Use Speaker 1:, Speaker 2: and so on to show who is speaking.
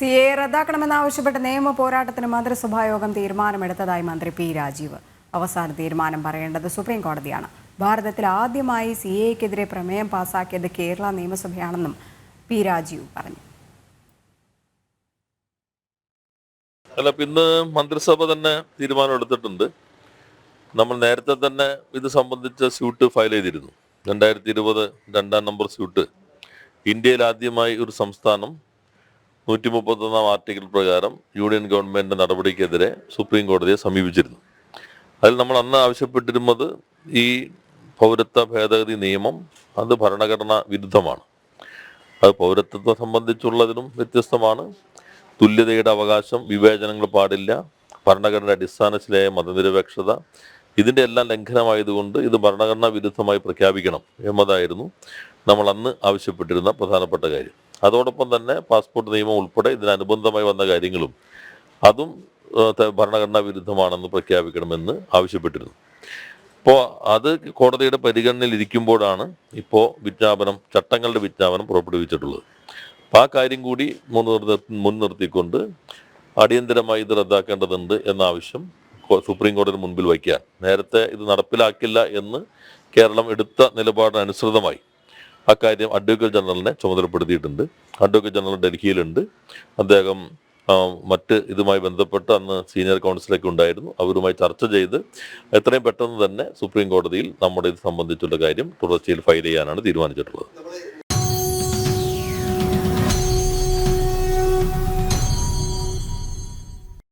Speaker 1: C A റദ്ദാക്കണമെന്നാവശ്യപ്പെട്ട് നിയമ പോരാട്ടത്തിന് മന്ത്രിസഭായോഗം തീരുമാനമെടുത്തതായി മന്ത്രി പി രാജീവ്. അവസാന തീരുമാനം പറയേണ്ടത് സുപ്രീം കോടതിയാണ്. ഭാരതത്തിൽ ആദ്യമായി സി എക്കെതിരെ പ്രമേയം പാസാക്കിയത് കേരള നിയമസഭയാണെന്നും പി രാജീവ് പറഞ്ഞു.
Speaker 2: അല്ല ഇന്ന് മന്ത്രിസഭ തന്നെ തീരുമാനം എടുത്തിട്ടുണ്ട്. നമ്മൾ നേരത്തെ തന്നെ ഇത് സംബന്ധിച്ച സ്യൂട്ട് ഫയൽ ചെയ്തിരുന്നു. രണ്ടായിരത്തി ഇരുപത് രണ്ടാം നമ്പർ സ്യൂട്ട്. ഇന്ത്യയിൽ ആദ്യമായി ഒരു സംസ്ഥാനം നൂറ്റി മുപ്പത്തൊന്നാം ആർട്ടിക്കിൾ പ്രകാരം യൂണിയൻ ഗവൺമെന്റ് നടപടിക്കെതിരെ സുപ്രീം കോടതിയെ സമീപിച്ചിരുന്നു. അതിൽ നമ്മൾ അന്ന് ആവശ്യപ്പെട്ടിരുന്നത് ഈ പൗരത്വ ഭേദഗതി നിയമം അത് ഭരണഘടനാ വിരുദ്ധമാണ്. അത് പൗരത്വത്തെ സംബന്ധിച്ചുള്ളതിനും വ്യത്യസ്തമാണ്. തുല്യതയുടെ അവകാശം വിവേചനങ്ങൾ പാടില്ല ഭരണഘടന അടിസ്ഥാനത്തിലായ മതനിരപേക്ഷത ഇതിന്റെ എല്ലാം ലംഘനമായതുകൊണ്ട് ഇത് ഭരണഘടനാ വിരുദ്ധമായി പ്രഖ്യാപിക്കണം എന്നതായിരുന്നു നമ്മൾ അന്ന് ആവശ്യപ്പെട്ടിരുന്ന പ്രധാനപ്പെട്ട കാര്യം. അതോടൊപ്പം തന്നെ പാസ്പോർട്ട് നിയമം ഉൾപ്പെടെ ഇതിനനുബന്ധമായി വന്ന കാര്യങ്ങളും അതും ഭരണഘടനാ വിരുദ്ധമാണെന്ന് പ്രഖ്യാപിക്കണമെന്ന് ആവശ്യപ്പെട്ടിരുന്നു. ഇപ്പോൾ അത് കോടതിയുടെ പരിഗണനയിൽ ഇരിക്കുമ്പോഴാണ് ഇപ്പോൾ വിജ്ഞാപനം ചട്ടങ്ങളുടെ വിജ്ഞാപനം പുറപ്പെടുവിച്ചിട്ടുള്ളത്. അപ്പോൾ ആ കാര്യം കൂടി മുൻനിർത്തി മുൻനിർത്തിക്കൊണ്ട് അടിയന്തരമായി ഇത് റദ്ദാക്കേണ്ടതുണ്ട് എന്ന ആവശ്യം സുപ്രീം കോടതിന് മുൻപിൽ വയ്ക്കാൻ. നേരത്തെ ഇത് നടപ്പിലാക്കില്ല എന്ന് കേരളം എടുത്ത നിലപാടിനനുസൃതമായി അക്കാര്യം അഡ്വക്കേറ്റ് ജനറലിനെ ചുമതലപ്പെടുത്തിയിട്ടുണ്ട്. അഡ്വക്കേറ്റ് ജനറൽ ഡൽഹിയിലുണ്ട്. അദ്ദേഹം മറ്റ് ഇതുമായി ബന്ധപ്പെട്ട് അന്ന് സീനിയർ കൗൺസിലൊക്കെ ഉണ്ടായിരുന്നു. അവരുമായി ചർച്ച ചെയ്ത് എത്രയും പെട്ടെന്ന് തന്നെ സുപ്രീം കോടതിയിൽ നമ്മുടെ ഇത് സംബന്ധിച്ചുള്ള കാര്യം തുടർച്ചയിൽ ഫയൽ ചെയ്യാനാണ് തീരുമാനിച്ചിട്ടുള്ളത്.